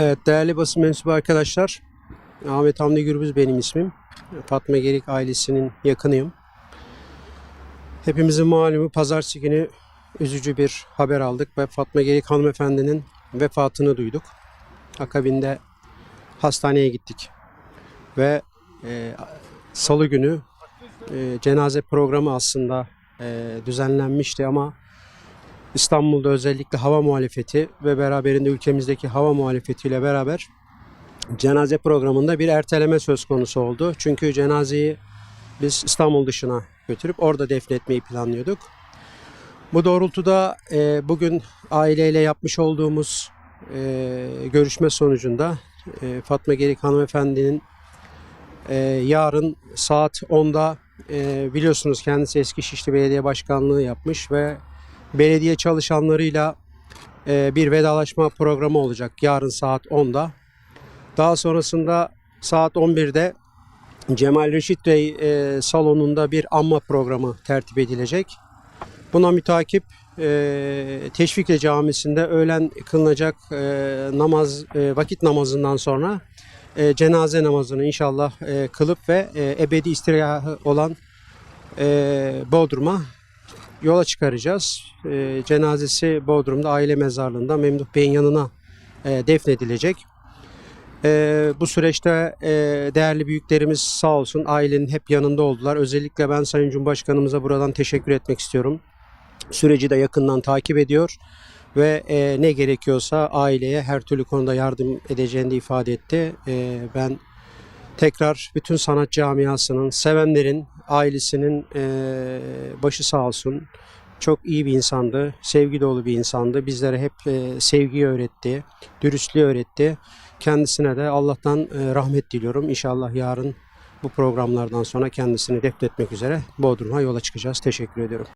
Evet değerli basın mensubu arkadaşlar. Ahmet Hamdi Gürbüz benim ismim. Fatma Gerik ailesinin yakınıyım. Hepimizin malumu pazartesi günü üzücü bir haber aldık ve Fatma Gerik hanımefendinin vefatını duyduk. Akabinde hastaneye gittik. Ve e, salı günü e, cenaze programı aslında e, düzenlenmişti ama İstanbul'da özellikle hava muhalefeti ve beraberinde ülkemizdeki hava muhalefetiyle beraber cenaze programında bir erteleme söz konusu oldu. Çünkü cenazeyi biz İstanbul dışına götürüp orada defnetmeyi planlıyorduk. Bu doğrultuda e, bugün aileyle yapmış olduğumuz e, görüşme sonucunda e, Fatma Gerik hanımefendinin e, yarın saat 10'da e, biliyorsunuz kendisi eski Şişli Belediye Başkanlığı yapmış ve belediye çalışanlarıyla e, bir vedalaşma programı olacak yarın saat 10'da. Daha sonrasında saat 11'de Cemal Reşit Bey e, salonunda bir anma programı tertip edilecek. Buna mütakip e, Teşvike Camisi'nde öğlen kılınacak e, namaz e, vakit namazından sonra e, cenaze namazını inşallah e, kılıp ve e, ebedi istirahı olan e, Bodrum'a yola çıkaracağız. E, cenazesi Bodrum'da aile mezarlığında Memduh Bey'in yanına e, defnedilecek. E, bu süreçte e, değerli büyüklerimiz sağ olsun ailenin hep yanında oldular. Özellikle ben Sayın Cumhurbaşkanımıza buradan teşekkür etmek istiyorum. Süreci de yakından takip ediyor ve e, ne gerekiyorsa aileye her türlü konuda yardım edeceğini de ifade etti. E, ben tekrar bütün sanat camiasının, sevenlerin, ailesinin e, başı sağ olsun. Çok iyi bir insandı, sevgi dolu bir insandı. Bizlere hep e, sevgiyi öğretti, dürüstlüğü öğretti. Kendisine de Allah'tan e, rahmet diliyorum. İnşallah yarın bu programlardan sonra kendisini defnetmek üzere Bodrum'a yola çıkacağız. Teşekkür ediyorum.